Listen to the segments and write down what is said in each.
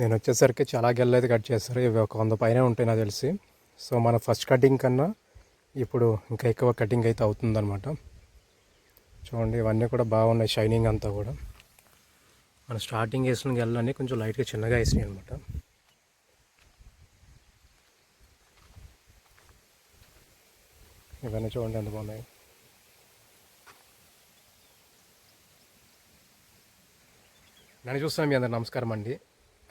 నేను వచ్చేసరికి చాలా గెల్లు అయితే కట్ చేస్తారు ఇవి ఒక వంద పైన ఉంటాయి నాకు తెలిసి. సో మన ఫస్ట్ కటింగ్ కన్నా ఇప్పుడు ఇంకా ఎక్కువ కటింగ్ అయితే అవుతుందన్నమాట. చూడండి ఇవన్నీ కూడా బాగున్నాయి షైనింగ్ అంతా కూడా. మనం స్టార్టింగ్ వేసిన గెల్లన్నీ కొంచెం లైట్గా చిన్నగా వేసినాయి అనమాట ఇవన్నీ చూడండి ఎంత బాగున్నాయి. నన్ను చూస్తాను మీ అందరు నమస్కారం అండి.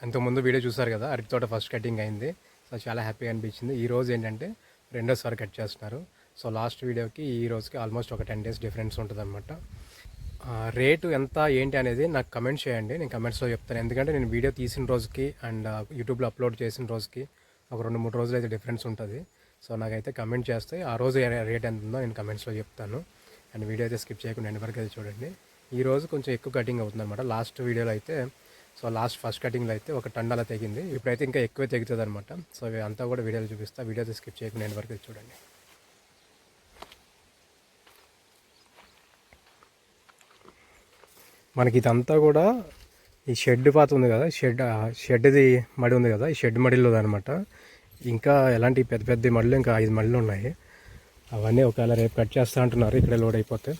అంతకుముందు వీడియో చూసారు కదా అరటి తోట ఫస్ట్ కటింగ్ అయింది. సో చాలా హ్యాపీగా అనిపించింది. ఈ రోజు ఏంటంటే రెండోసారి కట్ చేస్తున్నారు. సో లాస్ట్ వీడియోకి ఈ రోజుకి ఆల్మోస్ట్ ఒక టెన్ డేస్ డిఫరెన్స్ ఉంటుంది అనమాట రేటు ఎంత ఏంటి అనేది నాకు కమెంట్ చేయండి. నేను కమెంట్స్లో చెప్తాను. ఎందుకంటే నేను వీడియో తీసిన రోజుకి అండ్ యూట్యూబ్లో అప్లోడ్ చేసిన రోజుకి ఒక రెండు మూడు రోజులు అయితే డిఫరెన్స్ ఉంటుంది. సో నాకైతే కమెంట్ చేస్తే ఆ రోజు రేట్ ఎంత ఉందో నేను కమెంట్స్లో చెప్తాను. అండ్ వీడియో అయితే స్కిప్ చేయకుండా ఎండ్ వరకు అయితే చూడండి. ఈ రోజు కొంచెం ఎక్కువ కటింగ్ అవుతుంది అనమాట లాస్ట్ వీడియోలో అయితే సో లాస్ట్ ఫస్ట్ కటింగ్లో అయితే ఒక టన్ అలా తెగింది. ఇప్పుడైతే ఇంకా ఎక్కువ తెగుతుంది అనమాట సో అంతా కూడా వీడియోలు చూపిస్తా. వీడియో స్కిప్ చేయకుండా వరకు చూడండి. మనకి ఇదంతా కూడా ఈ షెడ్ పాత ఉంది కదా. షెడ్ షెడ్ది మడి ఉంది కదా. ఈ షెడ్ మడిలో అనమాట ఇంకా ఎలాంటి పెద్ద పెద్ద మడులు ఇంకా ఐదు మడులు ఉన్నాయి. అవన్నీ ఒకవేళ రేపు కట్ చేస్తా అంటున్నారు. ఇక్కడే లోడ్ అయిపోతే.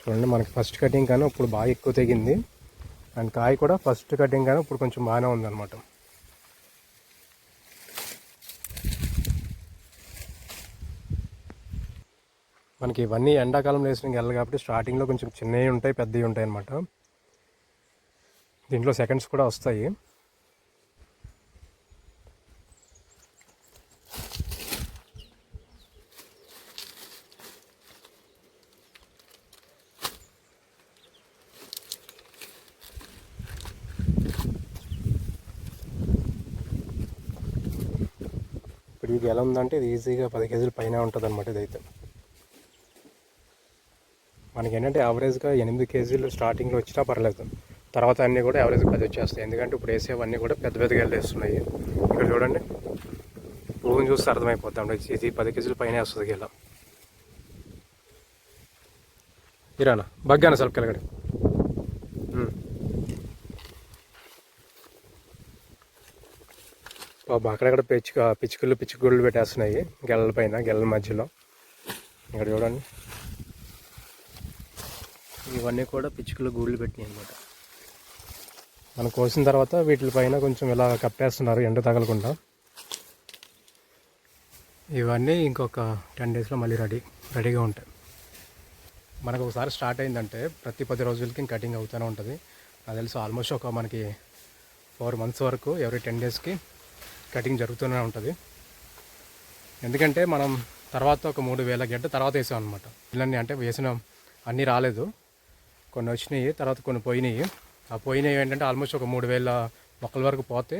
చూడండి మనకి ఫస్ట్ కటింగ్ కానీ ఇప్పుడు బాగా ఎక్కువ తెగింది. అండ్ కాయ కూడా ఫస్ట్ కటింగ్ కానీ ఇప్పుడు కొంచెం బాగానే ఉందన్నమాట. మనకి ఇవన్నీ ఎండాకాలం వేసిన గెలలు కాబట్టి స్టార్టింగ్లో కొంచెం చిన్నవి ఉంటాయి పెద్దవి ఉంటాయి అన్నమాట దీంట్లో సెకండ్స్ కూడా వస్తాయి. ఇది ఎలా ఉందంటే ఇది ఈజీగా పది కేజీలు పైన ఉంటుంది అనమాట ఇదైతే. మనకి ఏంటంటే యావరేజ్గా ఎనిమిది కేజీలు స్టార్టింగ్లో వచ్చినా పర్లేదు. తర్వాత అన్నీ కూడా యావరేజ్ పది వచ్చేస్తాయి. ఎందుకంటే ఇప్పుడు వేసేవన్నీ కూడా పెద్ద పెద్దగా వెళ్ళేస్తున్నాయి ఇక్కడ చూడండి. పువ్వుని చూస్తే అర్థమైపోతాం ఇది పది కేజీల పైన వస్తుంది ఇలా ఇరానా? బగ్గాను సెల్ఫ్ కలగడం? అక్కడక్కడ పిచ్చుక పిచ్చుకలు పిచ్చుగుళ్ళు పెట్టేస్తున్నాయి. గెల్లల పైన గెల్లల మధ్యలో. ఇక్కడ చూడండి. ఇవన్నీ కూడా పిచ్చుకలు గూళ్ళు పెట్టినాయి అనమాట మనం కోసిన తర్వాత వీటిపైన కొంచెం ఇలా కప్పేస్తున్నారు ఎండ తగలకుండా. ఇవన్నీ ఇంకొక టెన్ డేస్లో మళ్ళీ రెడీ రెడీగా ఉంటాయి. మనకు ఒకసారి స్టార్ట్ అయిందంటే ప్రతి పది రోజులకి కటింగ్ అవుతూనే ఉంటుంది. నాకు తెలుసు ఆల్మోస్ట్ ఒక మనకి ఫోర్ మంత్స్ వరకు ఎవ్రీ టెన్ డేస్కి కటింగ్ జరుగుతూనే ఉంటుంది. ఎందుకంటే మనం తర్వాత ఒక మూడు వేల గడ్డ తర్వాత వేసాం అనమాట ఇళ్ళన్నీ అంటే వేసిన అన్నీ రాలేదు. కొన్ని వచ్చినాయి తర్వాత కొన్ని పోయినాయి. ఆ పోయినాయి ఏంటంటే ఆల్మోస్ట్ ఒక మూడు వేల మొక్కల వరకు పోతే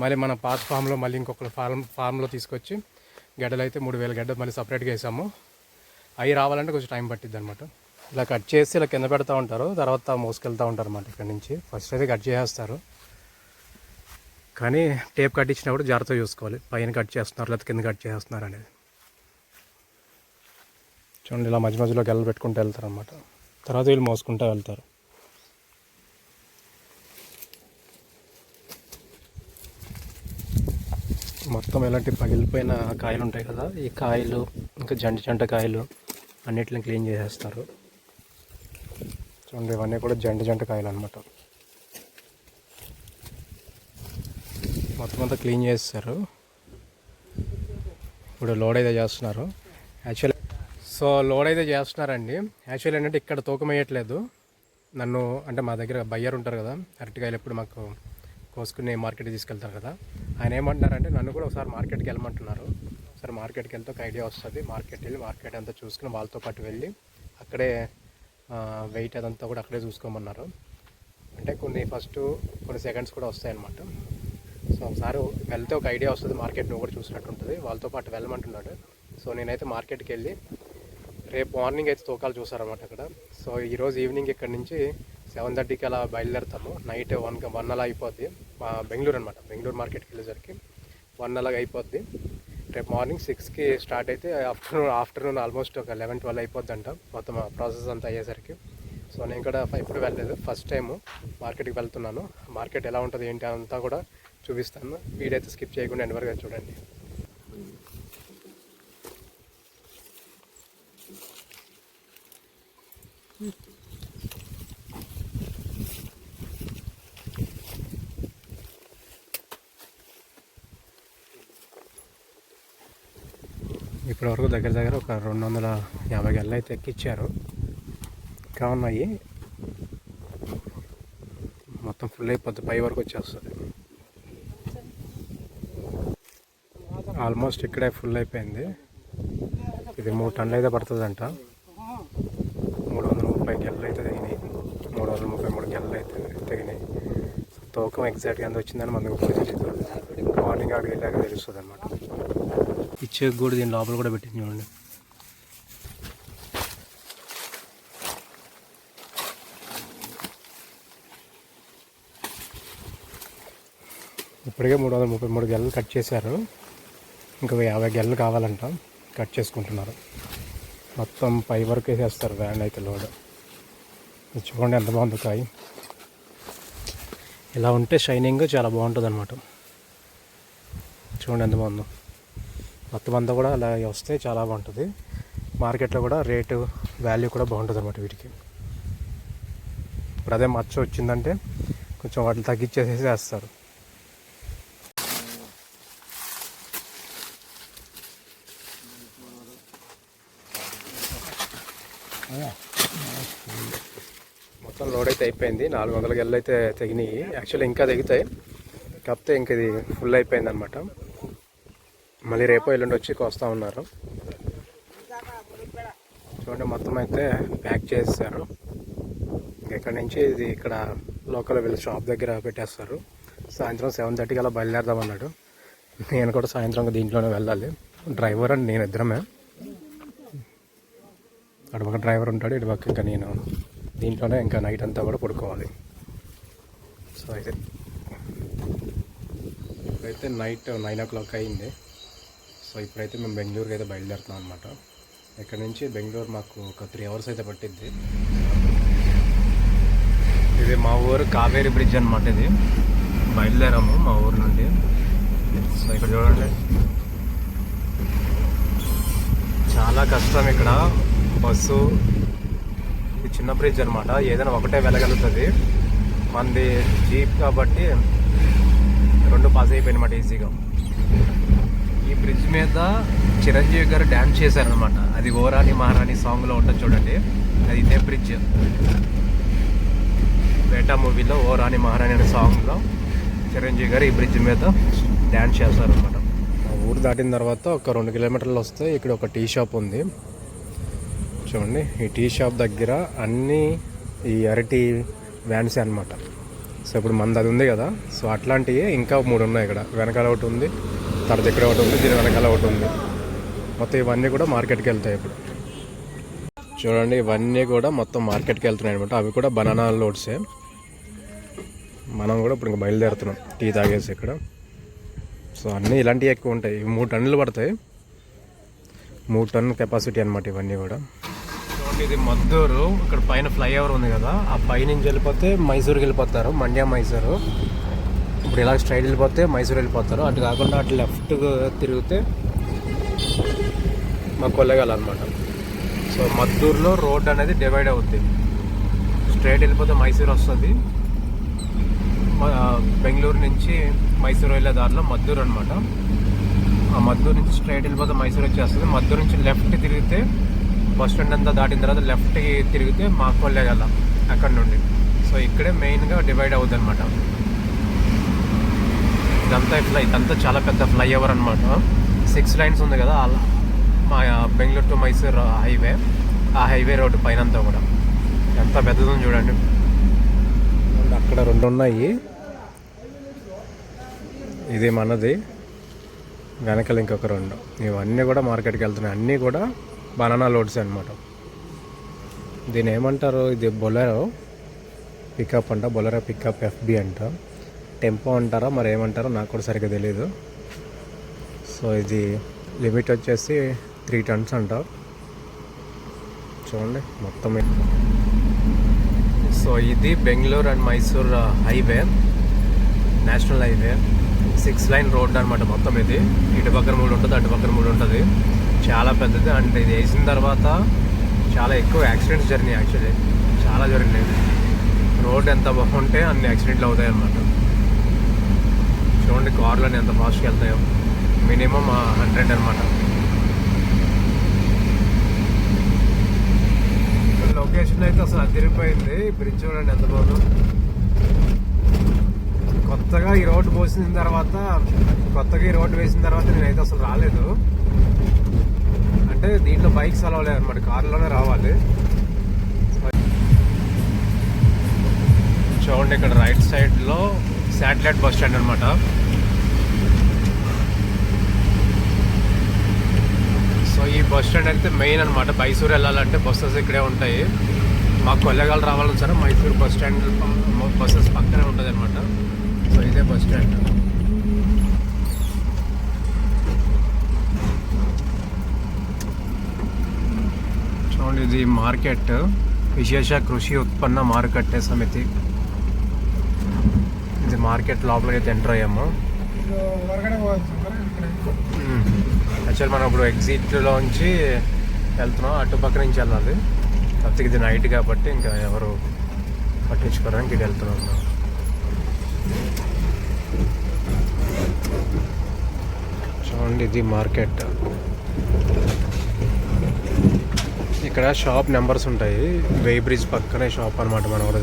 మళ్ళీ మన పాత ఫామ్లో మళ్ళీ ఇంకొక ఫార్మ్ ఫామ్లో తీసుకొచ్చి గడ్డలు అయితే మూడు వేల గడ్డ మళ్ళీ సపరేట్గా వేసాము. అవి రావాలంటే కొంచెం టైం పట్టిద్ది అనమాట ఇలా కట్ చేసి ఇలా కింద పెడతా ఉంటారు తర్వాత మోసుకెళ్తూ ఉంటారు అనమాట ఇక్కడ నుంచి. ఫస్ట్ అయితే కట్ చేసేస్తారు. కానీ టేప్ కట్టించినప్పుడు జాగ్రత్తగా చూసుకోవాలి. పైన కట్ చేస్తున్నారు లేకపోతే కింద కట్ చేస్తున్నారు అనేది. చూడండి ఇలా మధ్య మధ్యలో గెల్ల పెట్టుకుంటూ వెళ్తారు అనమాట తర్వాత వీళ్ళు మోసుకుంటూ వెళ్తారు. మొత్తం ఇలాంటి పగిలిపోయిన కాయలు ఉంటాయి కదా ఈ కాయలు ఇంకా జంట జంట కాయలు అన్నిటిని క్లీన్ చేసేస్తారు. చూడండి ఇవన్నీ కూడా జంట జంట కాయలు అనమాట మొత్తం అంతా క్లీన్ చేస్తారు. ఇప్పుడు లోడ్ అయితే చేస్తున్నారు. యాక్చువల్ సో లోడ్ అయితే చేస్తున్నారండి. యాక్చువల్ ఏంటంటే ఇక్కడ తూకం వేయట్లేదు నన్ను అంటే మా దగ్గర బయ్యర్ ఉంటారు కదా అరటికాయలు ఎప్పుడు మాకు కోసుకుని మార్కెట్కి తీసుకెళ్తారు కదా. ఆయన ఏమంటున్నారంటే నన్ను కూడా ఒకసారి మార్కెట్కి వెళ్ళమంటున్నారు. ఒకసారి మార్కెట్కి వెళ్తే ఒక ఐడియా వస్తుంది. మార్కెట్ వెళ్ళి మార్కెట్ అంతా చూసుకుని వాళ్ళతో పాటు వెళ్ళి అక్కడే వెయిట్ అదంతా కూడా అక్కడే చూసుకోమన్నారు. అంటే కొన్ని ఫస్ట్ కొన్ని సెకండ్స్ కూడా వస్తాయన్నమాట. సో ఒకసారి వెళ్తే ఒక ఐడియా వస్తుంది మార్కెట్ నువ్వు కూడా చూసినట్టు ఉంటుంది వాళ్ళతో పాటు వెళ్ళమంటున్నాడు. సో నేనైతే మార్కెట్కి వెళ్ళి రేపు మార్నింగ్ అయితే తూకాలు చూసారన్నమాట అక్కడ. సో ఈరోజు ఈవినింగ్ ఇక్కడ నుంచి సెవెన్ థర్టీకి అలా బయలుదేరుతాము. నైట్ వన్ వన్ అలా అయిపోద్ది. మా బెంగళూరు అనమాట బెంగళూరు మార్కెట్కి వెళ్ళేసరికి వన్ అలాగ అయిపోద్ది. రేపు మార్నింగ్ సిక్స్కి స్టార్ట్ అయితే ఆఫ్టర్నూన్ ఆఫ్టర్నూన్ ఆల్మోస్ట్ ఒక లెవెన్ ట్వెల్వ్ అయిపోద్ది అంట మొత్తం ప్రాసెస్ అంతా అయ్యేసరికి. సో నేను కూడా ఇప్పుడు వెళ్ళలేదు. ఫస్ట్ టైం మార్కెట్కి వెళ్తున్నాను. మార్కెట్ ఎలా ఉంటుంది ఏంటి అంతా కూడా చూపిస్తాను. వీడియో అయితే స్కిప్ చేయకుండా ఎండ్ వరకు చూడండి. ఇప్పటివరకు దగ్గర దగ్గర ఒక రెండు వందల యాభై గెల్ల అయితే ఎక్కిచ్చారు. ఇంకా ఉన్నాయి మొత్తం ఫుల్ అయిపోద్ది పై వరకు వచ్చేస్తుంది. ఆల్మోస్ట్ ఇక్కడే ఫుల్ అయిపోయింది. ఇది మూడు టన్నులు అయితే పడుతుందంట. మూడు వందల ముప్పై గెల్లలు అయితే తగినాయి. మూడు వందల ముప్పై మూడు గెల్లలు అయితే తగినాయి. తూకం ఎగ్జాక్ట్గా ఎంత వచ్చిందని మనకు తెలియదు మార్నింగ్ ఆడికి వెళ్ళాక తెలుస్తుంది అనమాట ఇచ్చే కూడా దీని లోపల కూడా పెట్టింది చూడండి. ఇప్పటికే మూడు వందల ముప్పై మూడు గెలలు కట్ చేశారు. ఇంకొక యాభై గెలలు కావాలంట. కట్ చేసుకుంటున్నారు. మొత్తం పై వరకు వేసేస్తారు. వ్యాన్ అయితే లోడ్. చూడండి ఎంత బాగుంది కాయ. ఇలా ఉంటే షైనింగ్ చాలా బాగుంటుంది అనమాట చూడండి ఎంత బాగుందో. మొత్తం అంతా కూడా అలా వస్తే చాలా బాగుంటుంది. మార్కెట్లో కూడా రేటు వాల్యూ కూడా బాగుంటుంది అనమాట వీటికి. ఇప్పుడు అదే మచ్చ వచ్చిందంటే కొంచెం వాటిని తగ్గించేసేసి వేస్తారు. మొత్తం లోడ్ అయితే అయిపోయింది. నాలుగు వందల గెలలు అయితే తెగినాయి. యాక్చువల్లీ ఇంకా తెగుతాయి. కాకపోతే ఇంక ఇది ఫుల్ అయిపోయింది అనమాట మళ్ళీ రేపు ఎల్లుండి వచ్చి కోస్తా ఉన్నారు. చూడండి మొత్తం అయితే ప్యాక్ చేసేసారు. ఇక్కడ నుంచి ఇది ఇక్కడ లోకల్ వీళ్ళ షాప్ దగ్గర పెట్టేస్తారు. సాయంత్రం సెవెన్ థర్టీకి అలా బయలుదేరదాం అన్నాడు నేను కూడా సాయంత్రం దీంట్లోనే వెళ్ళాలి. డ్రైవర్ అండ్ నేను ఇద్దరమే. అటుపక్క డ్రైవర్ ఉంటాడు ఇటు పక్క ఇంకా నేను. దీంట్లోనే ఇంకా నైట్ అంతా కూడా పడుకోవాలి. సో అయితే ఇప్పుడైతే నైట్ నైన్ ఓ క్లాక్ అయింది. సో ఇప్పుడైతే మేము బెంగళూరుకి అయితే బయలుదేరుతున్నాం అనమాట ఇక్కడ నుంచి బెంగళూరు మాకు ఒక త్రీ అవర్స్ అయితే పట్టింది ఇది మా ఊరు కావేరి బ్రిడ్జ్ అనమాట ఇది. బయలుదేరాము మా ఊరు నుండి. సో ఇక్కడ చూడండి. చాలా కష్టం ఇక్కడ. బస్సు ఇది చిన్న బ్రిడ్జ్ అనమాట ఏదైనా ఒకటే వెళ్ళగలుగుతుంది. మనది జీప్ కాబట్టి రెండు పాస్ అయిపోయినమాట ఈజీగా ఈ బ్రిడ్జ్ మీద చిరంజీవి గారు డ్యాన్స్ చేశారనమాట అది ఓరాని మహారాణి సాంగ్లో ఉంటుంది చూడండి. అది ఇదే బ్రిడ్జ్ వేటా మూవీలో ఓ రాణి మహారాణి అనే సాంగ్లో చిరంజీవి గారు ఈ బ్రిడ్జ్ మీద డ్యాన్స్ చేస్తారనమాట ఊరు దాటిన తర్వాత ఒక రెండు కిలోమీటర్లు వస్తే ఇక్కడ ఒక టీ షాప్ ఉంది. చూడండి. ఈ టీ షాప్ దగ్గర అన్నీ ఈ అరటి వ్యాన్సే అనమాట సో ఇప్పుడు మంది అది ఉంది కదా. సో అట్లాంటివి ఇంకా మూడు ఉన్నాయి ఇక్కడ. వెనకాల ఒకటి ఉంది తర్వాత ఇక్కడ ఒకటి ఉంది దీని వెనకాల ఒకటి ఉంది. మొత్తం ఇవన్నీ కూడా మార్కెట్కి వెళ్తాయి ఇప్పుడు. చూడండి ఇవన్నీ కూడా మొత్తం మార్కెట్కి వెళ్తున్నాయి అనమాట అవి కూడా బనానా లోడ్సే. మనం కూడా ఇప్పుడు ఇంకా బయలుదేరుతున్నాం టీ తాగేసి ఇక్కడ. సో అన్నీ ఇలాంటివి ఎక్కువ ఉంటాయి. మూడు టన్నులు పడతాయి. మూడు టన్ను కెపాసిటీ అనమాట ఇవన్నీ కూడా. ఇది మద్దూరు. ఇక్కడ పైన ఫ్లైఓవర్ ఉంది కదా. ఆ పై నుంచి వెళ్ళిపోతే మైసూర్కి వెళ్ళిపోతారు. మండ్యా మైసూరు. ఇప్పుడు ఇలా స్ట్రైట్ వెళ్ళిపోతే మైసూర్ వెళ్ళిపోతారు. అటు కాకుండా అటు లెఫ్ట్ తిరిగితే మా కొల్లెగాల అనమాట సో మద్దూరులో రోడ్ అనేది డివైడ్ అవుతుంది స్ట్రైట్ వెళ్ళిపోతే మైసూరు వస్తుంది. బెంగళూరు నుంచి మైసూర్ వెళ్ళే దారిలో మద్దూరు అనమాట ఆ మద్దూరు నుంచి స్ట్రైట్ వెళ్ళిపోతే మైసూర్ వచ్చేస్తుంది. మద్దూరు నుంచి లెఫ్ట్ తిరిగితే బస్ స్టాండ్ అంతా దాటిన తర్వాత లెఫ్ట్కి తిరిగితే మా కొల్లేగల అక్కడ నుండి. సో ఇక్కడే మెయిన్గా డివైడ్ అవుద్ది అనమాట ఇదంతా ఇట్లా ఇదంతా చాలా పెద్ద ఫ్లైఓవర్ అనమాట సిక్స్ లైన్స్ ఉంది కదా అలా మా బెంగళూరు టు మైసూర్ హైవే ఆ హైవే రోడ్డు పైన అంతా కూడా. ఎంత పెద్దదో చూడండి. అక్కడ రెండు ఉన్నాయి. ఇది మనది వెనకాల ఇంకొక రెండు. ఇవన్నీ కూడా మార్కెట్కి వెళ్తున్నాయి. అన్నీ కూడా బనానా లోడ్స్ అనమాట దీని ఏమంటారు ఇది బొలెరో పికప్ అంట బొలెరో పికప్ ఎఫ్బి అంట. టెంపో అంటారా? మరి ఏమంటారో నాకు కూడా సరిగ్గా తెలియదు సో ఇది లిమిట్ వచ్చేసి త్రీ టన్స్ అంట. చూడండి మొత్తం సో ఇది Bengaluru and Mysore highway national highway. Six lane road అనమాట మొత్తం ఇది. ఇటు పక్కన మూడు ఉంటుంది అటు పక్కన మూడు ఉంటుంది. చాలా పెద్దది అండ్ ఇది వేసిన తర్వాత చాలా ఎక్కువ యాక్సిడెంట్స్ జరిగినాయి యాక్చువల్లీ చాలా జరిగినాయి. రోడ్ ఎంత బాగుంటే అన్ని యాక్సిడెంట్లు అవుతాయి అన్నమాట. చూడండి కార్లు ఎంత ఫాస్ట్గా వెళ్తాయో. మినిమం హండ్రెడ్ అనమాట లొకేషన్ అయితే అసలు అదిరిపోయింది. బ్రిడ్జ్ చూడండి ఎంత బాగుందో. కొత్తగా ఈ రోడ్డు పోసిన తర్వాత కొత్తగా ఈ రోడ్డు వేసిన తర్వాత నేనైతే అసలు రాలేదు. అంటే దీంట్లో బైక్స్ అలవలేదు అనమాట కార్లోనే రావాలి. చూడండి ఇక్కడ రైట్ సైడ్లో శాటిలైట్ బస్ స్టాండ్ అనమాట సో ఈ బస్ స్టాండ్ అయితే మెయిన్ అనమాట మైసూర్ వెళ్ళాలంటే బస్సెస్ ఇక్కడే ఉంటాయి. మాకు కొల్లెగాలు రావాలని సరే మైసూర్ బస్ స్టాండ్ బస్సెస్ పక్కనే ఉంటుంది అనమాట సో ఇదే బస్ స్టాండ్ చూడండి ఇది మార్కెట్ విశేష కృషి ఉత్పన్న మారుకట్టే సమితి ఇది మార్కెట్ లోపలికి అయితే ఎంటర్ అయ్యాము ಹೊರಗಡೆ ಹೋಗ್ತಾರೆ యాక్చువల్ మనం ఇప్పుడు ఎగ్జిట్లోంచి వెళ్తున్నాం అటు పక్క నుంచి వెళ్ళాలి కాకపోతే ఇది నైట్ కాబట్టి ఇంకా ఎవరు పట్టించుకోవడానికి ఇది వెళ్తున్నాం మనం. చూడండి ఇది మార్కెట్ ఇక్కడ షాప్ నెంబర్స్ ఉంటాయి. వే బ్రిడ్జ్ పక్కనే షాప్ అనమాట మన కూడా.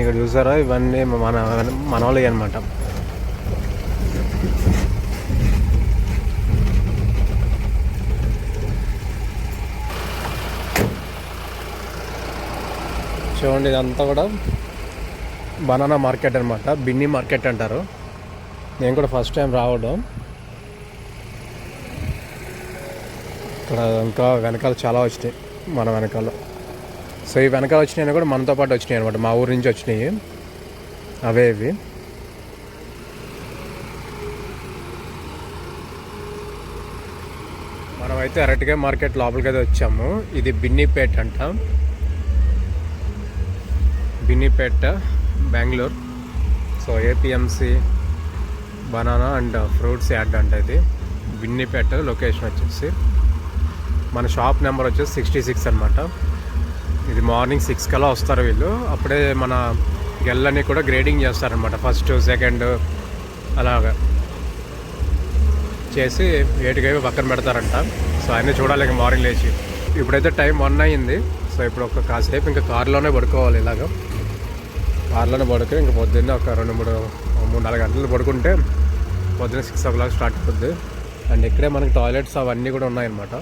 ఇక్కడ చూసారా? ఇవన్నీ మన మనవలే అనమాట చూడండి ఇదంతా కూడా. బనానా మార్కెట్ అనమాట బిన్ని మార్కెట్ అంటారు. నేను కూడా ఫస్ట్ టైం రావడం. ఇక్కడ ఇంకా వెనకాల చాలా వచ్చినాయి. మన వెనకాల. సో ఈ వెనకాల వచ్చినాయి కూడా మనతో పాటు వచ్చినాయి అనమాట మా ఊరి నుంచి వచ్చినాయి. అవే ఇవి. మనమైతే అరటికాయ మార్కెట్ లోపలికి అయితే వచ్చాము. ఇది బిన్నీపేట్ అంట. Binnypet Bengaluru. So APMC banana and fruits yard అంట ఇది. బిన్నీపేట లొకేషన్ వచ్చేసి. మన షాప్ నెంబర్ వచ్చేసి సిక్స్టీ సిక్స్ అనమాట ఇది మార్నింగ్ సిక్స్ కల్లా వస్తారు వీళ్ళు. అప్పుడే మన గెల్లని కూడా గ్రేడింగ్ చేస్తారనమాట ఫస్ట్ సెకండ్ అలాగా. చేసి ఏటికైపు పక్కన పెడతారంట. సో అన్నీ చూడాలి ఇంకా మార్నింగ్ లేచి. ఇప్పుడైతే టైం వన్ అయ్యింది. సో ఇప్పుడు ఒక కాసేపు ఇంకా కార్లోనే పడుకోవాలి ఇలాగ. ఆరులోనే పడుకొని ఇంకా పొద్దున్నే ఒక రెండు మూడు మూడు నాలుగు గంటలు పడుకుంటే పొద్దున్న సిక్స్ ఓ క్లాక్ స్టార్ట్ అవుతుంది అండ్ ఇక్కడే మనకి టాయిలెట్స్ అవన్నీ కూడా ఉన్నాయన్నమాట.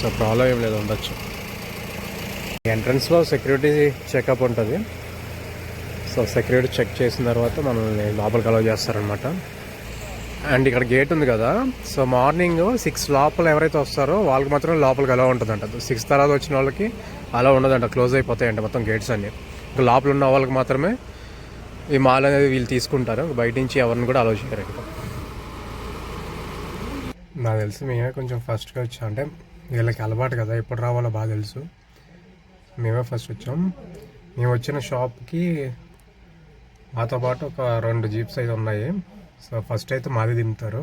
సో ప్రాబ్లం ఏం లేదు ఉండొచ్చు. ఎంట్రన్స్లో సెక్యూరిటీ చెకప్ ఉంటుంది. సో సెక్యూరిటీ చెక్ చేసిన తర్వాత మనల్ని లోపలికి అలౌ చేస్తారనమాట అండ్ ఇక్కడ గేట్ ఉంది కదా. సో మార్నింగ్ సిక్స్ లోపల ఎవరైతే వస్తారో వాళ్ళకి మాత్రం లోపలికి అలా ఉంటుందంట. సిక్స్ తర్వాత వచ్చిన వాళ్ళకి అలా ఉండదంట. క్లోజ్ అయిపోతాయంట మొత్తం గేట్స్ అన్ని. లోపల ఉన్న వాళ్ళకి మాత్రమే ఈ మాల్ అనేది వీళ్ళు తీసుకుంటారు. బయట నుంచి ఎవరిని కూడా అలౌ చేయరు నాకు తెలిసి మేమే కొంచెం ఫస్ట్గా వచ్చాం. అంటే వీళ్ళకి అలవాటు కదా ఎప్పుడు రావాలో బాగా తెలుసు. మేమే ఫస్ట్ వచ్చాం. మేము వచ్చిన షాప్కి మాతో పాటు ఒక రెండు జీప్స్ అయితే ఉన్నాయి. సో ఫస్ట్ అయితే మాది దింపుతారు.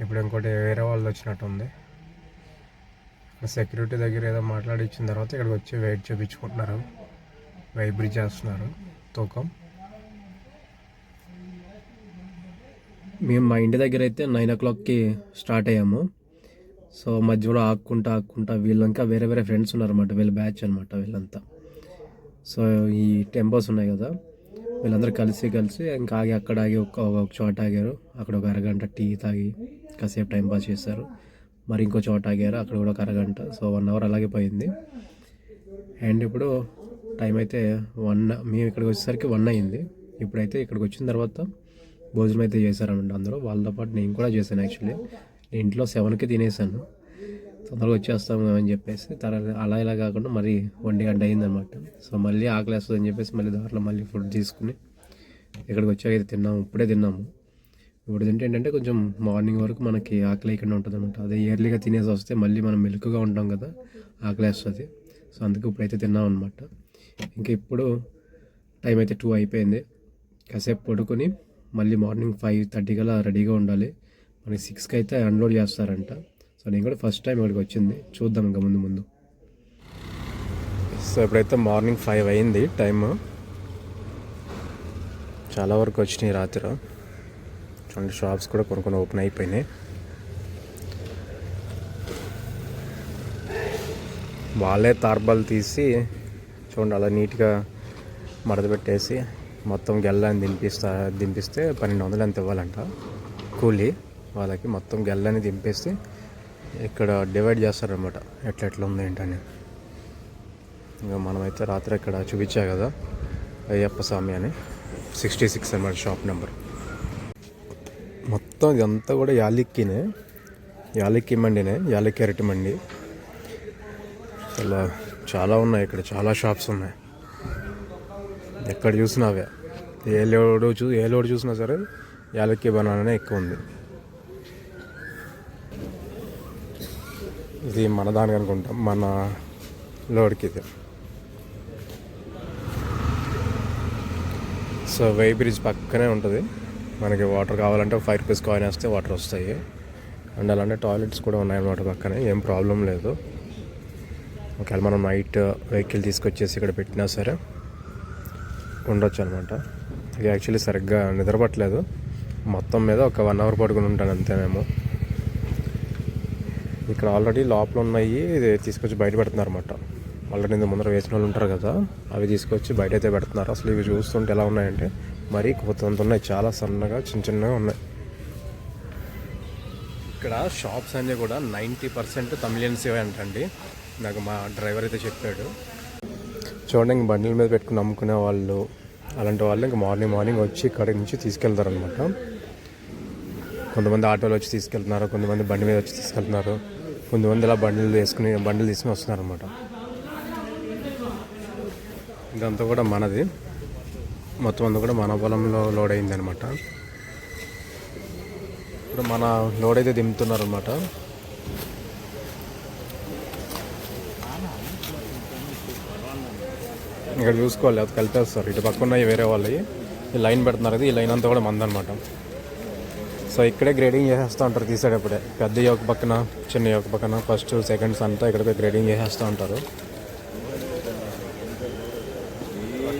ఇప్పుడు ఇంకోటి వేరే వాళ్ళు వచ్చినట్టు ఉంది. సెక్యూరిటీ దగ్గర ఏదో మాట్లాడి ఇచ్చిన తర్వాత ఇక్కడికి వచ్చి వెయిట్ చూపించుకుంటున్నారు. వెయిట్ చేస్తున్నారు. తూకం. మేము మా ఇంటి దగ్గర అయితే నైన్ ఓ క్లాక్కి స్టార్ట్ అయ్యాము. సో మధ్యలో ఆక్కుంటా ఆక్కుంటా వీళ్ళు ఇంకా వేరే వేరే ఫ్రెండ్స్ ఉన్నారన్నమాట. వీళ్ళ బ్యాచ్ అనమాట వీళ్ళంతా. సో ఈ టెంపోస్ ఉన్నాయి కదా వీళ్ళందరూ కలిసి కలిసి ఇంకా ఆగి అక్కడ ఆగి ఒక ఒక చోట ఆగారు. అక్కడ ఒక అరగంట టీ తాగి కాసేపు టైం పాస్ చేశారు. మరి ఇంకో చోట ఆగారు. అక్కడ కూడా ఒక అరగంట. సో వన్ అవర్ అలాగే పోయింది. అండ్ ఇప్పుడు టైం అయితే వన్ మేము ఇక్కడికి వచ్చేసరికి వన్ అయింది ఇప్పుడైతే ఇక్కడికి వచ్చిన తర్వాత భోజనం అయితే చేశారనమాట అందరూ. వాళ్ళతో పాటు నేను కూడా చేశాను యాక్చువల్లీ ఇంట్లో సెవెన్కి తినేసాను తొందరగా వచ్చేస్తాము అని చెప్పేసి. తర్వాత అలా ఇలా కాకుండా మరీ ఒంటి గంట అయిందనమాట సో మళ్ళీ ఆకలి వస్తుంది అని చెప్పేసి మళ్ళీ దాంట్లో మళ్ళీ ఫుడ్ తీసుకుని ఇక్కడికి వచ్చాక అయితే తిన్నాము. ఇప్పుడే తిన్నాము. ఇప్పుడు తింటే ఏంటంటే కొంచెం మార్నింగ్ వరకు మనకి ఆకలి ఇక్కడ ఉంటుంది అనమాట అదే ఇయర్లీగా తినేసి వస్తే మళ్ళీ మనం మెలుకుగా ఉంటాం కదా ఆకలి వస్తుంది. సో అందుకే ఇప్పుడైతే తిన్నాం అనమాట ఇంకా ఇప్పుడు టైం అయితే టూ అయిపోయింది. కాసేపు పడుకొని మళ్ళీ మార్నింగ్ ఫైవ్ థర్టీ కల్లా రెడీగా ఉండాలి. మనకి సిక్స్కి అయితే అన్లోడ్ చేస్తారంట. సో నేను కూడా ఫస్ట్ టైం ఇక్కడికి వచ్చింది. చూద్దాం ఇంకా ముందు ముందు. సో ఇప్పుడైతే మార్నింగ్ ఫైవ్ అయింది టైమ్. చాలా వరకు వచ్చినాయి రాత్రి. చూడండి షాప్స్ కూడా కొన్ని కొన్ని ఓపెన్ అయిపోయినాయి. వాళ్ళే తార్బాలు తీసి చూడండి అలా నీట్గా మడత పెట్టేసి మొత్తం గెల్లని దింపిస్తా దింపిస్తే పన్నెండు వందలు ఎంత ఇవ్వాలంట. కూలీ వాళ్ళకి మొత్తం గెల్లని దింపేసి ఇక్కడ డివైడ్ చేస్తారనమాట ఎట్లా ఎట్లా ఉంది ఏంటని. ఇంకా మనమైతే రాత్రి ఇక్కడ చూపించా కదా అయ్యప్ప స్వామి అని సిక్స్టీ సిక్స్ అనమాట షాప్ నెంబర్. మొత్తం ఇదంతా కూడా యాలిక్కినే యాలిక్కి మండినే యాలిక్కి అరటి మండి. అలా చాలా ఉన్నాయి ఇక్కడ చాలా షాప్స్ ఉన్నాయి. ఎక్కడ చూసినా అవే. ఏ లోడు చూ ఏ లోడు చూసినా సరే యాలక్కి బనానానే ఎక్కువ ఉంది. ఇది మన దానికి అనుకుంటాం మన లోడ్కి ఇది. సో వై బ్రిడ్జ్ పక్కనే ఉంటుంది. మనకి వాటర్ కావాలంటే ఫైవ్ రూపీస్ కాయిన్ వేస్తే వాటర్ వస్తాయి. అండ్ అలాంటి టాయిలెట్స్ కూడా ఉన్నాయన్నమాట పక్కనే ఏం ప్రాబ్లం లేదు. ఒకవేళ మనం నైట్ వెహికల్ uh, తీసుకొచ్చేసి ఇక్కడ పెట్టినా సరే ఉండొచ్చు అనమాట ఇది యాక్చువల్లీ సరిగ్గా నిద్రపట్టలేదు. మొత్తం మీద ఒక వన్ అవర్ పడుకుని ఉంటాను అంతేనేమో ఇక్కడ ఆల్రెడీ లోపల ఉన్నాయి ఇది తీసుకొచ్చి బయట పెడుతున్నారు అనమాట ఆల్రెడీ ఇంత ముందర వేసిన వాళ్ళు ఉంటారు కదా అవి తీసుకొచ్చి బయట అయితే పెడుతున్నారు. అసలు ఇవి చూస్తుంటే ఎలా ఉన్నాయంటే మరీ కొత్త ఉన్నాయి చాలా సన్నగా చిన్న చిన్నగా ఉన్నాయి. ఇక్కడ షాప్స్ అన్నీ కూడా నైంటీ పర్సెంట్ తమిళియన్స్ అంటండి. నాకు మా డ్రైవర్ అయితే చెప్పాడు. చూడండి ఇంక బండిల మీద పెట్టుకుని అమ్ముకునే వాళ్ళు అలాంటి వాళ్ళు ఇంక మార్నింగ్ మార్నింగ్ వచ్చి ఇక్కడి నుంచి తీసుకెళ్తారనమాట కొంతమంది ఆటోలో వచ్చి తీసుకెళ్తున్నారు కొంతమంది బండి మీద వచ్చి తీసుకెళ్తున్నారు కొంతమంది ఇలా బండిలు వేసుకుని బండిలు తీసుకుని వస్తున్నారు అనమాట ఇదంతా కూడా మనది. మొత్తం అంతా కూడా మన పొలంలో లోడ్ అయింది అనమాట ఇప్పుడు మన లోడ్ అయితే దింపుతున్నారు ఇక్కడ చూసుకోవాలి అది కలిపేస్తారు. ఇటు పక్క ఉన్నాయి వేరే వాళ్ళవి. ఈ లైన్ పెడుతున్నారు కదా ఈ లైన్ అంతా కూడా మందనమాట. సో ఇక్కడే గ్రేడింగ్ చేసేస్తూ ఉంటారు తీసేటప్పుడే. పెద్ద ఒక పక్కన చిన్న ఒక పక్కన ఫస్ట్ సెకండ్స్ అంతా ఇక్కడ గ్రేడింగ్ చేసేస్తూ ఉంటారు.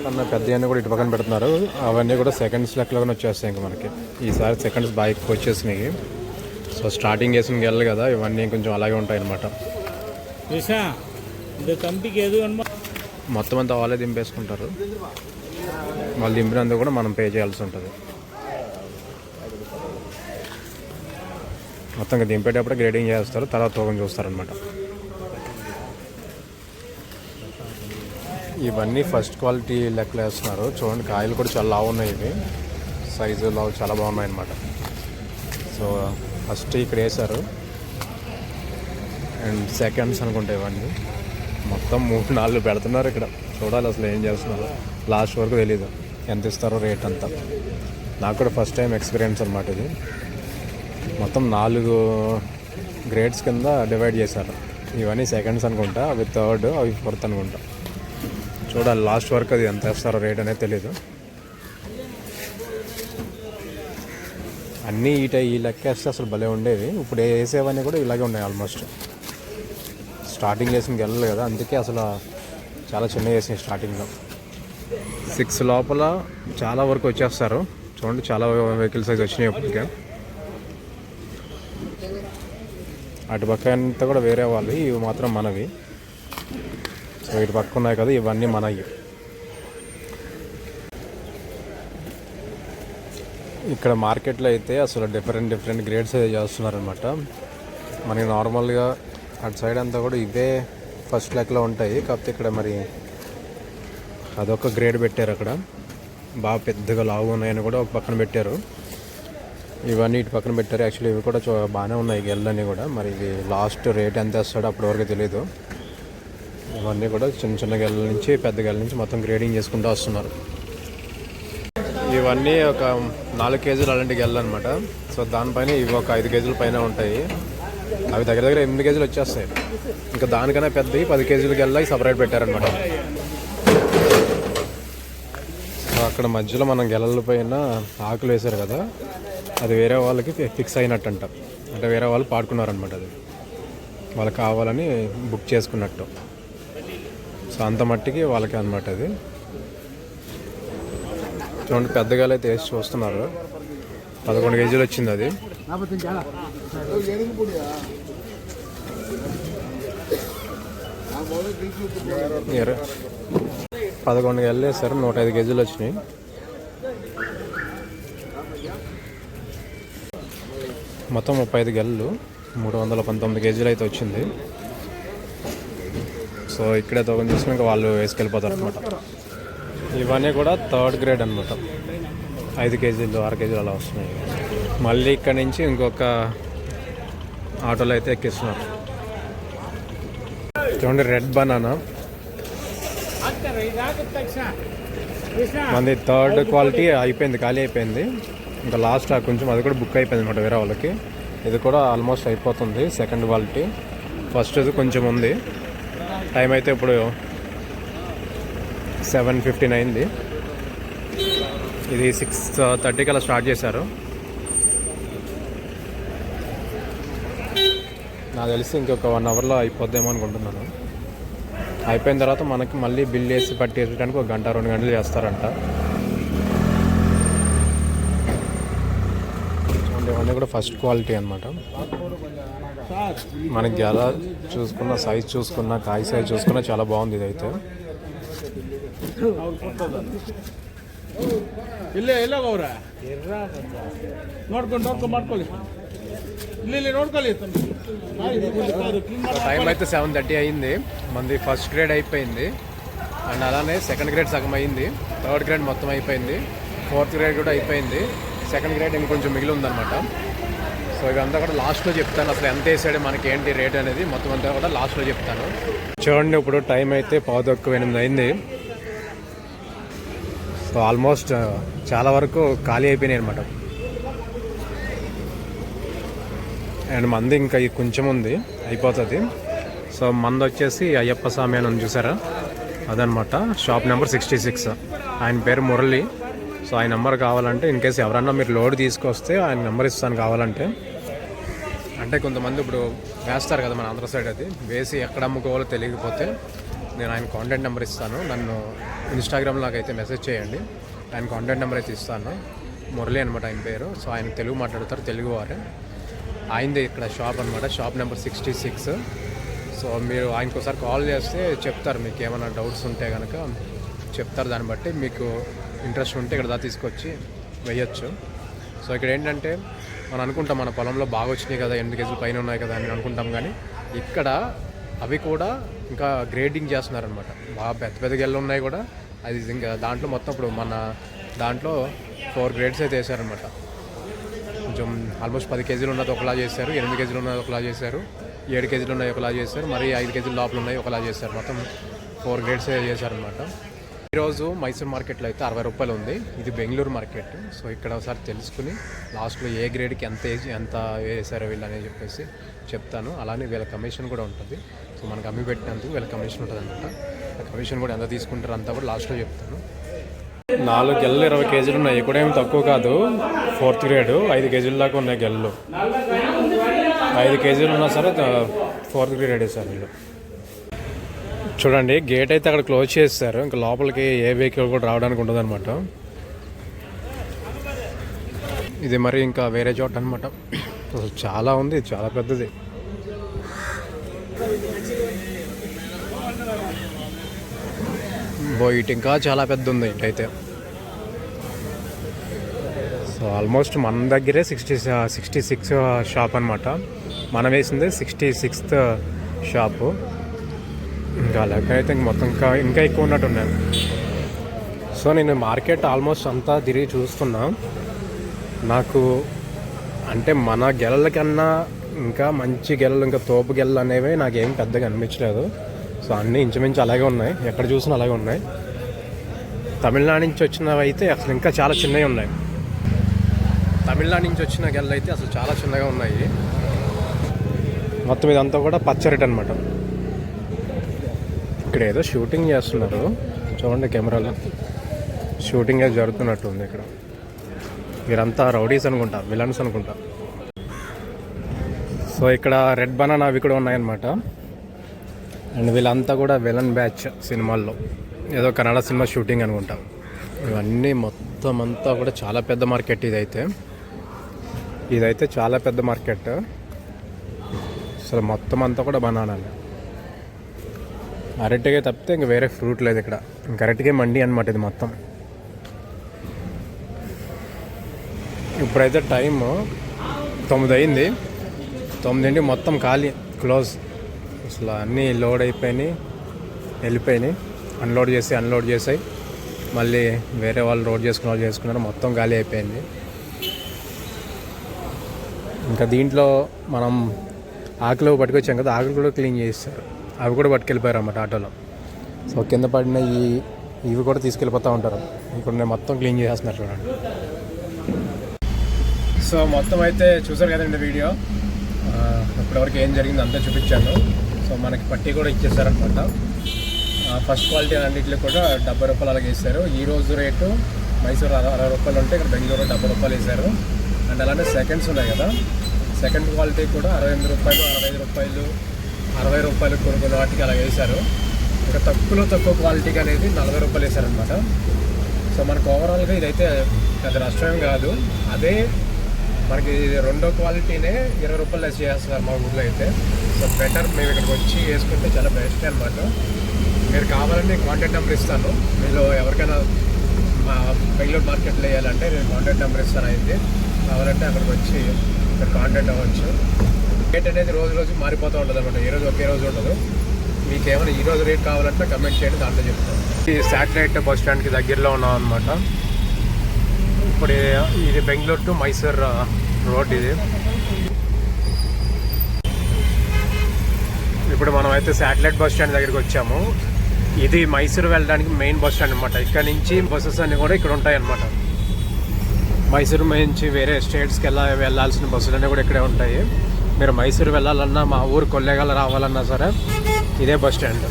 పక్కన పెద్ద అన్నీ కూడా ఇటు పక్కన పెడుతున్నారు. అవన్నీ కూడా సెకండ్స్ లెక్కలోనే వచ్చేస్తాయి ఇంకా మనకి. ఈసారి సెకండ్స్ బాగా ఎక్కువ వచ్చేసినాయి. సో స్టార్టింగ్ చేసిన గెలలు కదా ఇవన్నీ కొంచెం అలాగే ఉంటాయి అనమాట మొత్తం అంతా వాళ్ళే దింపేసుకుంటారు. వాళ్ళు దింపినందుకు కూడా మనం పే చేయాల్సి ఉంటుంది. మొత్తంగా దింపేటప్పుడు గ్రేడింగ్ చేస్తారు తర్వాత తూకం చూస్తారనమాట ఇవన్నీ ఫస్ట్ క్వాలిటీ లెక్కలు వేస్తున్నారు. చూడండి కాయలు కూడా చాలా లావు ఉన్నాయి ఇవి. సైజు లావు చాలా బాగున్నాయి అన్నమాట సో ఫస్ట్ ఇక్కడ వేశారు. అండ్ సెకండ్స్ అనుకుంటా ఇవన్నీ. మొత్తం మూడు నాలుగు పెడుతున్నారు ఇక్కడ. చూడాలి అసలు ఏం చేస్తున్నారు. లాస్ట్ వరకు తెలీదు. ఎంత ఇస్తారో రేట్ అంతా. నాకు కూడా ఫస్ట్ టైం ఎక్స్పీరియన్స్ అనమాట ఇది. మొత్తం నాలుగు గ్రేడ్స్ కింద డివైడ్ చేశారు. ఇవన్నీ సెకండ్స్ అనుకుంటా అవి థర్డ్ అవి ఫోర్త్ అనుకుంటా. చూడాలి లాస్ట్ వరకు అది ఎంత వేస్తారో రేట్ అనేది తెలీదు. అన్నీ ఈట ఈ లెక్క వేస్తే అసలు భలే ఉండేవి. ఇప్పుడు వేసేవన్నీ కూడా ఇలాగే ఉన్నాయి ఆల్మోస్ట్ స్టార్టింగ్ వేసిన గెలలు కదా అందుకే అసలు చాలా చిన్న వేసినాయి స్టార్టింగ్లో సిక్స్ లోపల చాలా వరకు వచ్చేస్తారు. చూడండి చాలా వెహికల్స్ అయితే వచ్చినాయి ఇప్పటికే. అటు పక్క అంతా కూడా వేరే వాళ్ళు ఇవి మాత్రం మనవి. సో ఇటు పక్క ఉన్నాయి కదా ఇవన్నీ మనవి. ఇక్కడ మార్కెట్లో అయితే అసలు డిఫరెంట్ డిఫరెంట్ గ్రేడ్స్ అయితే చేస్తున్నారనమాట మనకి నార్మల్గా అటు సైడ్ అంతా కూడా ఇవే ఫస్ట్ లెక్కలో ఉంటాయి. కాకపోతే ఇక్కడ మరి అదొక గ్రేడ్ పెట్టారు అక్కడ. బాగా పెద్దగా లావు ఉన్నాయని కూడా ఒక పక్కన పెట్టారు. ఇవన్నీ ఇటు పక్కన పెట్టారు. యాక్చువల్లీ ఇవి కూడా బాగానే ఉన్నాయి. గెల్లన్నీ కూడా. మరి ఇవి లాస్ట్ రేట్ ఎంత వేస్తాడో అప్పటివరకు తెలియదు ఇవన్నీ కూడా చిన్న చిన్న గెల్ల నుంచి పెద్ద గెళ్ళ నుంచి మొత్తం గ్రేడింగ్ చేసుకుంటూ వస్తున్నారు. ఇవన్నీ ఒక నాలుగు కేజీలు అలాంటి గెల్లు అనమాట సో దానిపైన ఇవి ఒక ఐదు కేజీల పైన ఉంటాయి. అవి దగ్గర దగ్గర ఎనిమిది కేజీలు వచ్చేస్తాయి. ఇంకా దానికన్నా పెద్దవి పది కేజీలు గెల్ల సపరేట్ పెట్టారనమాట అక్కడ మధ్యలో మనం గెలల పైన ఆకులు వేశారు కదా అది వేరే వాళ్ళకి ఫిక్స్ అయినట్టంట. అంటే వేరే వాళ్ళు పాడుకున్నారనమాట అది. వాళ్ళకి కావాలని బుక్ చేసుకున్నట్టు. సో అంత మట్టికి వాళ్ళకి అనమాట అది. చూడండి పెద్దగా అయితే వేసి చూస్తున్నారు. పదకొండు కేజీలు వచ్చింది అది. ఇర- పదకొండు గెలలు వేస్తారు నూట ఐదు కేజీలు వచ్చినాయి. మొత్తం ముప్పై ఐదు గెలలు. మూడు వందల పంతొమ్మిది కేజీలు అయితే వచ్చింది. సో ఇక్కడే తోకం తీసుకుని ఇంకా వాళ్ళు వేసుకెళ్ళిపోతారు అనమాట ఇవన్నీ కూడా థర్డ్ గ్రేడ్ అనమాట ఐదు కేజీలు ఆరు కేజీలు అలా వస్తున్నాయి. మళ్ళీ ఇక్కడ నుంచి ఇంకొక ఆటోలో అయితే ఎక్కిస్తున్నారు. చూడండి రెడ్ బనానా. మంది థర్డ్ క్వాలిటీ అయిపోయింది ఖాళీ అయిపోయింది. ఇంకా లాస్ట్ ఆ కొంచెం అది కూడా బుక్ అయిపోయింది అనమాట వేరే వాళ్ళకి. ఇది కూడా ఆల్మోస్ట్ అయిపోతుంది సెకండ్ క్వాలిటీ. ఫస్ట్ ఇది కొంచెం ఉంది. టైం అయితే ఇప్పుడు సెవెన్ ఫిఫ్టీన్ అయింది. ఇది సిక్స్ థర్టీకి అలా స్టార్ట్ చేశారు. నాకు తెలిసి ఇంకొక వన్ అవర్లో అయిపోద్దేమో అనుకుంటున్నాను అయిపోయిన తర్వాత మనకి మళ్ళీ బిల్ వేసి పట్టేయడానికి ఒక గంట రెండు గంటలు చేస్తారంట చూడండి ఇవన్నీ కూడా ఫస్ట్ క్వాలిటీ అనమాట మనకి గెల చూసుకున్న సైజ్ చూసుకున్న కాయ సైజ్ చూసుకున్న చాలా బాగుంది ఇదైతే ಇಲ್ಲೇ ಎಲ್ಲ ಗೌರ ನೋಡ್ಕೊಂಡು ನೋಡ್ಕೊಂಡು ಮಾಡ್ಕೊಳ್ಳಿ ಇಲ್ಲಿ ಇಲ್ಲಿ ನೋಡ್ಕೊಳ್ಳಿ టైం అయితే సెవెన్ థర్టీ అయింది. మంది ఫస్ట్ గ్రేడ్ అయిపోయింది. అండ్ అలానే సెకండ్ గ్రేడ్ సగం అయింది. థర్డ్ గ్రేడ్ మొత్తం అయిపోయింది. ఫోర్త్ గ్రేడ్ కూడా అయిపోయింది. సెకండ్ గ్రేడ్ ఇంకొంచెం మిగిలి ఉందన్నమాట. సో ఇవంతా కూడా లాస్ట్లో చెప్తాను. అసలు ఎంత వేసాడు మనకి ఏంటి రేట్ అనేది మొత్తం అంతా కూడా లాస్ట్లో చెప్తాను. చూడండి ఇప్పుడు టైం అయితే పావు ఎనిమిది అయింది. సో ఆల్మోస్ట్ చాలా వరకు ఖాళీ అయిపోయినాయి అనమాట అండ్ మంది ఇంకా కొంచెం ఉంది అయిపోతుంది. సో మంది వచ్చేసి అయ్యప్ప స్వామి అని చూసారా? అదనమాట షాప్ నెంబర్ సిక్స్టీ సిక్స్. ఆయన పేరు మురళి. సో ఆయన నెంబర్ కావాలంటే ఇన్ కేసు ఎవరన్నా మీరు లోడ్ తీసుకొస్తే ఆయన నెంబర్ ఇస్తాను కావాలంటే. అంటే కొంతమంది ఇప్పుడు వేస్తారు కదా మన ఆంధ్ర సైడ్ అది. వేసి ఎక్కడ అమ్ముకోవాలో తెలియకపోతే నేను ఆయన కాంటాక్ట్ నెంబర్ ఇస్తాను. నన్ను ఇన్స్టాగ్రామ్లో అయితే మెసేజ్ చేయండి. ఆయన కాంటాక్ట్ నెంబర్ అయితే ఇస్తాను. మురళి అనమాట ఆయన పేరు. సో ఆయన తెలుగు మాట్లాడతారు తెలుగువారే ఆయనది ఇక్కడ షాప్ అనమాట shop number sixty six. So మీరు ఆయనకు ఒకసారి కాల్ చేస్తే చెప్తారు మీకు ఏమైనా డౌట్స్ ఉంటే కనుక చెప్తారు. దాన్ని బట్టి మీకు ఇంట్రెస్ట్ ఉంటే ఇక్కడ దాకా తీసుకొచ్చి వేయచ్చు. సో ఇక్కడ ఏంటంటే మనం అనుకుంటాం మన పొలంలో బాగా వచ్చినాయి కదా ఎనిమిది కేజీలు పైన ఉన్నాయి కదా అని అనుకుంటాం కానీ ఇక్కడ అవి కూడా ఇంకా గ్రేడింగ్ చేస్తున్నారనమాట బాగా పెద్ద పెద్ద గెళ్ళు ఉన్నాయి కూడా. అది ఇంకా దాంట్లో మొత్తం ఇప్పుడు మన దాంట్లో ఫోర్ గ్రేడ్స్ అయితే వేసారనమాట కొంచెం ఆల్మోస్ట్ పది కేజీలు ఉన్నది ఒకలా చేశారు ఎనిమిది కేజీలు ఉన్నది ఒకలా చేశారు ఏడు కేజీలు ఉన్నాయి ఒకలా చేశారు మరి ఐదు కేజీల లోపల ఉన్నాయి ఒకలా చేశారు. మొత్తం ఫోర్ గ్రేడ్స్ చేశారనమాట ఈరోజు మైసూర్ మార్కెట్లో అయితే అరవై రూపాయలు ఉంది. ఇది బెంగళూరు మార్కెట్. సో ఇక్కడ ఒకసారి తెలుసుకుని లాస్ట్లో ఏ గ్రేడ్కి ఎంత ఎంత వేసారో వీళ్ళు అనేది చెప్పేసి చెప్తాను. అలానే వీళ్ళ కమిషన్ కూడా ఉంటుంది. సో మనకు అమ్మి పెట్టినందుకు వీళ్ళ కమిషన్ ఉంటుంది అనమాట కమిషన్ కూడా ఎంత తీసుకుంటారో అంతా కూడా లాస్ట్లో చెప్తాను. నాలుగు గెల్లు ఇరవై కేజీలు ఉన్నాయి. కూడా ఏమి తక్కువ కాదు. ఫోర్త్ గ్రేడ్ ఐదు కేజీల దాకా ఉన్నాయి గెల్లు. ఐదు కేజీలు ఉన్నా సరే ఫోర్త్ గ్రేడ్ సార్ వీళ్ళు. చూడండి గేట్ అయితే అక్కడ క్లోజ్ చేస్తారు ఇంకా లోపలికి ఏ వెహికల్ కూడా రావడానికి ఉండదన్నమాట. ఇది మరి ఇంకా వేరే చోట అనమాట అసలు చాలా ఉంది చాలా పెద్దది. బో ఇటు ఇంకా చాలా పెద్ద ఉంది ఇటైతే సో ఆల్మోస్ట్ మన దగ్గరే సిక్స్టీ సిక్స్టీ సిక్స్ షాప్ అనమాట మనం వేసింది సిక్స్టీ సిక్స్త్ షాపు ఇంకా లెక్కనైతే ఇంక మొత్తం ఇంకా ఇంకా ఎక్కువ ఉన్నట్టు ఉన్నాను సో నేను మార్కెట్ ఆల్మోస్ట్ అంతా తిరిగి చూస్తున్నా. నాకు అంటే మన గెలల కన్నా ఇంకా మంచి గెలలు ఇంకా తోపు గెలలు అనేవి నాకేం పెద్దగా అనిపించలేదు. సో అన్నీ ఇంచుమించు అలాగే ఉన్నాయి. ఎక్కడ చూసినా అలాగే ఉన్నాయి. తమిళనాడు నుంచి వచ్చినవి అయితే అసలు ఇంకా చాలా చిన్నవి ఉన్నాయి. తమిళనాడు నుంచి వచ్చిన గెల్లు అయితే అసలు చాలా చిన్నగా ఉన్నాయి. మొత్తం ఇదంతా కూడా పచ్చరిట అనమాట ఇక్కడ ఏదో షూటింగ్ చేస్తున్నారు. చూడండి కెమెరాలో. షూటింగ్ ఏదో జరుగుతున్నట్టు ఉంది ఇక్కడ. వీరంతా రౌడీస్ అనుకుంటా విలన్స్ అనుకుంటా. సో ఇక్కడ రెడ్ బనానా అవి కూడా ఉన్నాయన్నమాట. అండ్ వీళ్ళంతా కూడా విలన్ బ్యాచ్ సినిమాల్లో. ఏదో కన్నడ సినిమా షూటింగ్ అనుకుంటా. ఇవన్నీ మొత్తం అంతా కూడా చాలా పెద్ద మార్కెట్ ఇదైతే. ఇదైతే చాలా పెద్ద మార్కెట్. అసలు మొత్తం అంతా కూడా బనానాలు అరటికే తప్పితే ఇంక వేరే ఫ్రూట్ లేదు ఇక్కడ. ఇంక అరటికే మండి అనమాట ఇది మొత్తం. ఇప్పుడైతే టైం తొమ్మిది అయింది. తొమ్మిదింటి మొత్తం ఖాళీ క్లోజ్. అసలు అన్నీ లోడ్ అయిపోయినాయి వెళ్ళిపోయినాయి. అన్లోడ్ చేసి అన్లోడ్ చేసాయి. మళ్ళీ వేరే వాళ్ళు లోడ్ చేసుకున్న వాళ్ళు చేసుకున్నారు మొత్తం ఖాళీ అయిపోయింది. ఇంకా దీంట్లో మనం ఆకులు పట్టుకొచ్చాం కదా ఆకులు కూడా క్లీన్ చేస్తారు అవి కూడా పట్టుకెళ్ళిపోయారు అన్నమాట ఆటోలో. సో కింద పడిన ఈ ఇవి కూడా తీసుకెళ్ళిపోతూ ఉంటారు. ఇప్పుడు నేను మొత్తం క్లీన్ చేసేస్తున్నారు చూడండి. సో మొత్తం అయితే చూసారు కదండి వీడియో. ఇప్పటివరకు ఏం జరిగింది అంతా చూపించాను. సో మనకి పట్టి కూడా ఇచ్చేసారనమాట ఫస్ట్ క్వాలిటీ అన్నింటిలో కూడా డెబ్బై రూపాయలు అలాగే ఇస్తారు. ఈ రోజు రేటు మైసూరు అరవై రూపాయలు ఉంటే ఇక్కడ బెంగళూరు డెబ్బై రూపాయలు వేశారు అండ్ అలానే సెకండ్స్ ఉన్నాయి కదా. సెకండ్ క్వాలిటీ కూడా అరవై ఎనిమిది రూపాయలు అరవై ఐదు రూపాయలు అరవై రూపాయలు కొన్ని కొన్ని వాటికి అలా వేశారు. ఇక తక్కువలో తక్కువ క్వాలిటీకి అనేది నలభై రూపాయలు వేశారనమాట సో మనకు ఓవరాల్గా ఇదైతే పెద్ద నష్టమేం కాదు. అదే మనకి రెండో క్వాలిటీనే ఇరవై రూపాయలు లెస్ చేస్తున్నారు మా ఊర్లో అయితే. సో బెటర్ మేము ఇక్కడికి వచ్చి వేసుకుంటే చాలా బెస్ట్ అనమాట మీరు కావాలంటే కాంటాక్ట్ నెంబర్ ఇస్తాను. మీలో ఎవరికైనా మా బెంగళూరు మార్కెట్లో వేయాలంటే నేను కాంటాక్ట్ నెంబర్ ఇస్తాను అయితే. కావాలంటే అక్కడికి వచ్చి ఇక్కడ కాంటాక్ట్ అవ్వచ్చు. రేట్ అనేది రోజు రోజు మారిపోతూ ఉంటుంది అనమాట ఏ రోజు ఒకే రోజు ఉండదు. మీకు ఏమైనా ఈ రోజు రేట్ కావాలంటే కమెంట్ చేయండి దాంట్లో చెప్తాను ఈ శాటిలైట్ బస్ స్టాండ్కి దగ్గరలో ఉన్నాం అనమాట ఇప్పుడు ఇది బెంగళూరు టు మైసూర్ రోడ్ ఇది. ఇప్పుడు మనం అయితే శాటిలైట్ బస్ స్టాండ్ దగ్గరికి వచ్చాము. ఇది మైసూర్ వెళ్ళడానికి మెయిన్ బస్ స్టాండ్ అనమాట ఇక్కడ నుంచి బస్సెస్ అన్నీ కూడా ఇక్కడ ఉంటాయి అనమాట మైసూరు నుంచి వేరే స్టేట్స్కి వెళ్ళా వెళ్ళాల్సిన బస్సులన్నీ కూడా ఇక్కడే ఉంటాయి. మీరు మైసూరు వెళ్ళాలన్నా మా ఊరు కొల్లేగల రావాలన్నా సరే ఇదే బస్ స్టాండ్.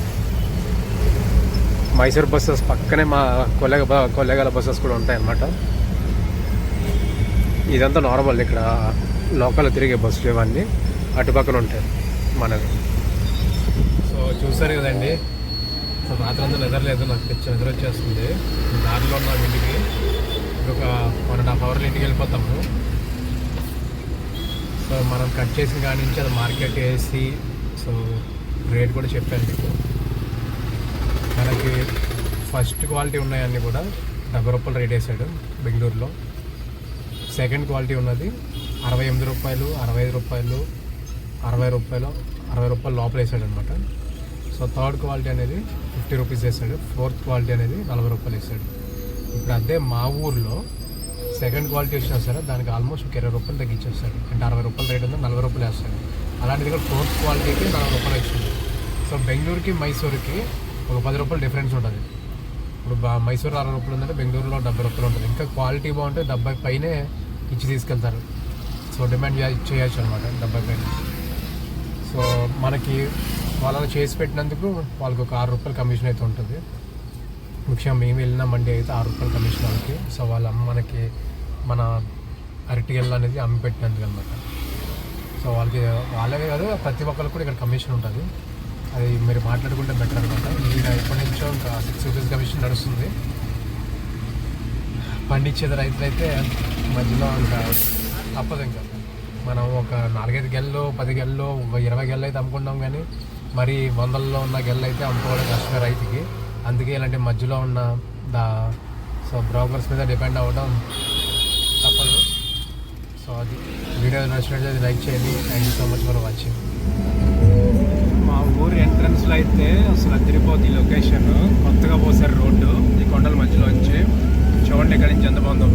మైసూర్ బస్సెస్ పక్కనే మా కొల్లెగ కొల్లేగల బస్సెస్ కూడా ఉంటాయన్నమాట. ఇదంతా నార్మల్ ఇక్కడ లోకల్ తిరిగే బస్సులు ఇవన్నీ అటుపక్కన ఉంటాయి మనది సో చూసారు కదండి రాత్రంతా అంతా నిద్రలేదు నాకు నిద్ర వచ్చేస్తుంది. దారిలో ఉన్నాం ఇంటికి. ఇంకొక వన్ అండ్ హాఫ్ అవర్లో ఇంటికి వెళ్ళిపోతాము. సో మనం కట్ చేసిన కాడి నుంచి అది మార్కెట్ వేసి సో రేట్ కూడా చెప్పాను మీకు. మనకి ఫస్ట్ క్వాలిటీ ఉన్నాయన్నీ కూడా డెబ్బై రూపాయలు రేట్ వేసాడు బెంగళూరులో. సెకండ్ క్వాలిటీ ఉన్నది అరవై ఎనిమిది రూపాయలు అరవై ఐదు రూపాయలు అరవై రూపాయలు అరవై రూపాయలు లోపల వేసాడు అనమాట సో థర్డ్ క్వాలిటీ అనేది ఫిఫ్టీ రూపీస్ వేసాడు ఫోర్త్ క్వాలిటీ అనేది నలభై రూపాయలు వేసాడు ఇప్పుడు అదే మా ఊర్లో సెకండ్ క్వాలిటీ వచ్చినా సరే దానికి ఆల్మోస్ట్ ఒక ఇరవై రూపాయలు తగ్గించేస్తారు. అంటే అరవై రూపాయలు రేట్ ఉంది? నలభై రూపాయలు వేస్తారు. అలాంటిది కూడా ఫోర్త్ క్వాలిటీకి నలభై రూపాయలు వచ్చింది. సో బెంగళూరుకి మైసూరుకి ఒక పది రూపాయలు డిఫరెన్స్ ఉంటుంది. ఇప్పుడు మైసూర్ మైసూరు అరవై రూపాయలు ఉందంటే బెంగళూరులో డెబ్బై రూపాయలు ఉంటుంది. ఇంకా క్వాలిటీ బాగుంటే డెబ్బై పైనే ఇచ్చి తీసుకెళ్తారు. సో డిమాండ్ చేయ- చేయొచ్చు అనమాట డెబ్బై పైన. సో మనకి వాళ్ళని చేసి పెట్టినందుకు వాళ్ళకి ఒక ఆరు రూపాయలు కమిషన్ అయితే ఉంటుంది. ముఖ్యంగా మేము వెళ్ళిన మండి అయితే ఆరు రూపాయలు కమిషన్ వాళ్ళకి. సో వాళ్ళ అమ్మ మనకి మన అరటిగెల్ అనేది అమ్మి పెట్టినందుకు అనమాట సో వాళ్ళకి వాళ్ళకే కాదు ప్రతి ఒక్కరికి కూడా ఇక్కడ కమిషన్ ఉంటుంది. అది మీరు మాట్లాడుకుంటే బెటర్ అనమాట ఈయన ఎప్పటి నుంచో ఇంకా సిక్స్ రూపీస్ కమిషన్ నడుస్తుంది. పండించేది రైతులైతే మధ్యలో ఇంకా తప్పదు ఇంకా. మనం ఒక నాలుగైదు గెల్లో పది గెల్లో ఒక ఇరవై గెల్లు అయితే అమ్ముకుంటాం కానీ మరి వందల్లో ఉన్న గెల్లు అయితే అమ్ముకోవడం కష్టమే రైతుకి. అందుకే ఇలాంటి మధ్యలో ఉన్న దా సో బ్రోకర్స్ మీద డిపెండ్ అవ్వడం తప్పదు. సో అది వీడియో నచ్చినట్లయితే లైక్ చేయండి. Thank you so much for watching మా ఊరు ఎంట్రన్స్లో అయితే అసలు అదిరిపోద్ది లొకేషన్. కొత్తగా పోసారు రోడ్డు. ఈ కొండల మధ్యలో వచ్చి చూడండి ఇక్కడ నుంచి ఎంత బాగుందో.